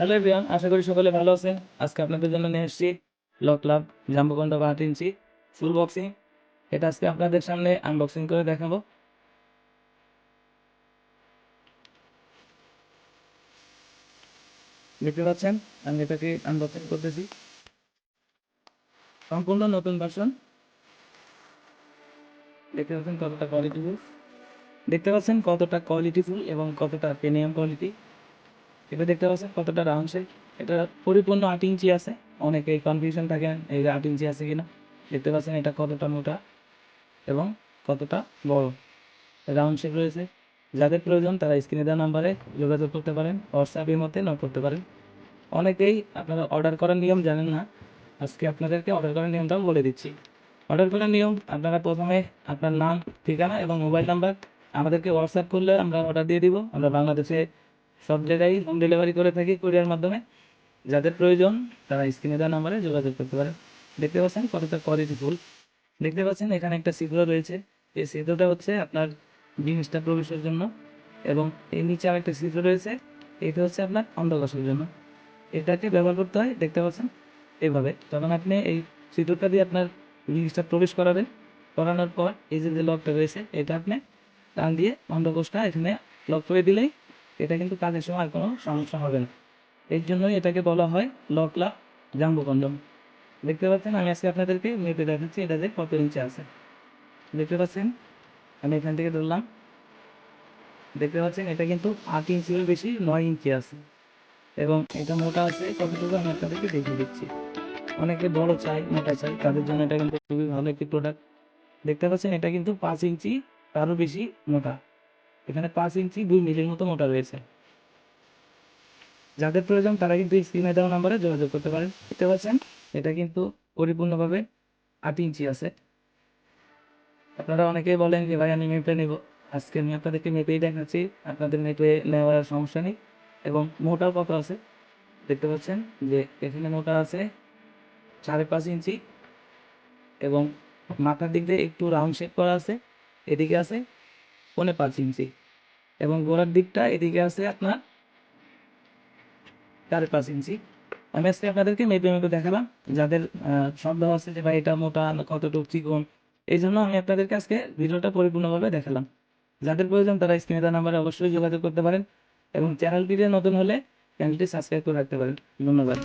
Hello everyone আশা করি সকলে ভালো আছেন। আজকে আপনাদের জন্য নিয়ে এসেছি লক ক্লাব জাম্বকন্ড বা আট ইঞ্চি ফুল বক্সিং এটা আজকে আপনাদের সামনে আনবক্সিং করে দেখাবো। দেখতে পাচ্ছেন, আমি এটাকে আনবক্সিং করতেছি। সম্পূর্ণ নতুন ভার্সন দেখতে পাচ্ছেন কতটা কোয়ালিটিফুল দেখতে পাচ্ছেন কতটা কোয়ালিটিফুল এবং কতটা প্রিমিয়াম কোয়ালিটি এটা দেখতে পাচ্ছেন কতটা রাউন্ড শেপ এটা পরিপূর্ণ আট ইঞ্চি আছে। অনেকেই কনফিউশন থাকেন এই আট ইঞ্চি আছে কিনা। দেখতে পাচ্ছেন এটা কতটা মোটা এবং কতটা বড়। রাউন্ড শেপ রয়েছে। যাদের প্রয়োজন তারা স্ক্রিনে দেওয়া নাম্বারে যোগাযোগ করতে পারেন হোয়াটসঅ্যাপের মধ্যে নক করতে পারেন। অনেকেই আপনারা অর্ডার করার নিয়ম জানেন না। আজকে আপনাদেরকে অর্ডার করার নিয়মটাও বলে দিচ্ছি। অর্ডার করার নিয়ম, আপনারা প্রথমে আপনার নাম, ঠিকানা এবং মোবাইল নাম্বার আমাদেরকে হোয়াটসঅ্যাপ করলে আমরা অর্ডার দিয়ে দিব। আমরা বাংলাদেশে সব জায়গায় হোম ডেলিভারি করে থাকি কুরিয়ার মাধ্যমে। যাদের প্রয়োজন তারা স্ক্রিনে দেওয়া নাম্বারে যোগাযোগ করতে পারেন দেখতে পাচ্ছেন কতটা কোয়ালিটি ফুল দেখতে পাচ্ছেন এখানে একটা ছিদ্র রয়েছে। এই ছিদ্রটা হচ্ছে আপনার জিনিসটা প্রবেশের জন্য এবং এই নিচে আরেকটা ছিদ্র রয়েছে। এটা হচ্ছে আপনার অন্ধকোষের জন্য। এটাকে ব্যবহার করতে হয় দেখতে পাচ্ছেন? এভাবে। তখন আপনি এই ছিদ্রটা দিয়ে আপনার জিনিসটা প্রবেশ করাবেন। করানোর পর এই যে যে লকটা রয়েছে এটা আপনি টান দিয়ে অন্ধকোষটা এখানে লক করে দিলেই এটা কিন্তু কাজের সময় কোনো সমস্যা হবে না। এর জন্যই এটাকে বলা হয় লক লাভ জাম্বো কন্ডম দেখতে পাচ্ছেন, আমি আজকে আপনাদেরকে মেপে দেখাচ্ছি, এটা যে কত ইঞ্চি আছে। দেখতে পাচ্ছেন, আমি এখান থেকে ধরলাম। দেখতে পাচ্ছেন, এটা কিন্তু আট ইঞ্চির বেশি, নয় ইঞ্চি আছে। এবং এটা মোটা আছে, কতটুকু আমি আপনাদেরকে দেখিয়ে দিচ্ছি। অনেকে বড় চাই, মোটা চাই, তাদের জন্য এটা কিন্তু খুবই ভালো একটি প্রোডাক্ট দেখতে পাচ্ছেন, এটা কিন্তু পাঁচ ইঞ্চি, তারও বেশি মোটা। এখানে পাঁচ ইঞ্চি দুই মিলির মতো মোটা রয়েছে। যাদের প্রয়োজন, তারা কিন্তু স্ক্রিনে দেওয়া নাম্বারে যোগাযোগ করতে পারেন। দেখতে পাচ্ছেন, এটা কিন্তু পরিপূর্ণভাবে আট ইঞ্চি আছে। আপনারা অনেকেই বলেন যে, ভাই, আমি মেপে নেব। আজকে আমি আপনাদেরকে মেপেই দেখাচ্ছি। আপনাদের মেপে নেওয়ার সমস্যা নেই এবং মোটাও কত আছে? দেখতে পাচ্ছেন যে, এখানে মোটা আছে সাড়ে পাঁচ ইঞ্চি এবং মাথার দিক দিয়ে একটু রাউন্ড শেপ করা আছে, এদিকে আছে পৌনে পাঁচ ইঞ্চি। এবং গোড়ার দিকটা এদিকে আছে আপনার সাড়ে পাঁচ ইঞ্চি। আমি আজকে আপনাদেরকে মেপে মেপে দেখালাম, যাদের সন্দেহ আছে যে ভাই এটা মোটা কতটুকু চিকন, এই জন্য আমি আপনাদেরকে আজকে ভিডিওটা পরিপূর্ণভাবে দেখালাম। যাদের প্রয়োজন তারা স্ক্রিনে নাম্বারে অবশ্যই যোগাযোগ করতে পারেন এবং চ্যানেলটিতে নতুন হলে চ্যানেলটি সাবস্ক্রাইব করে রাখতে পারেন। ধন্যবাদ।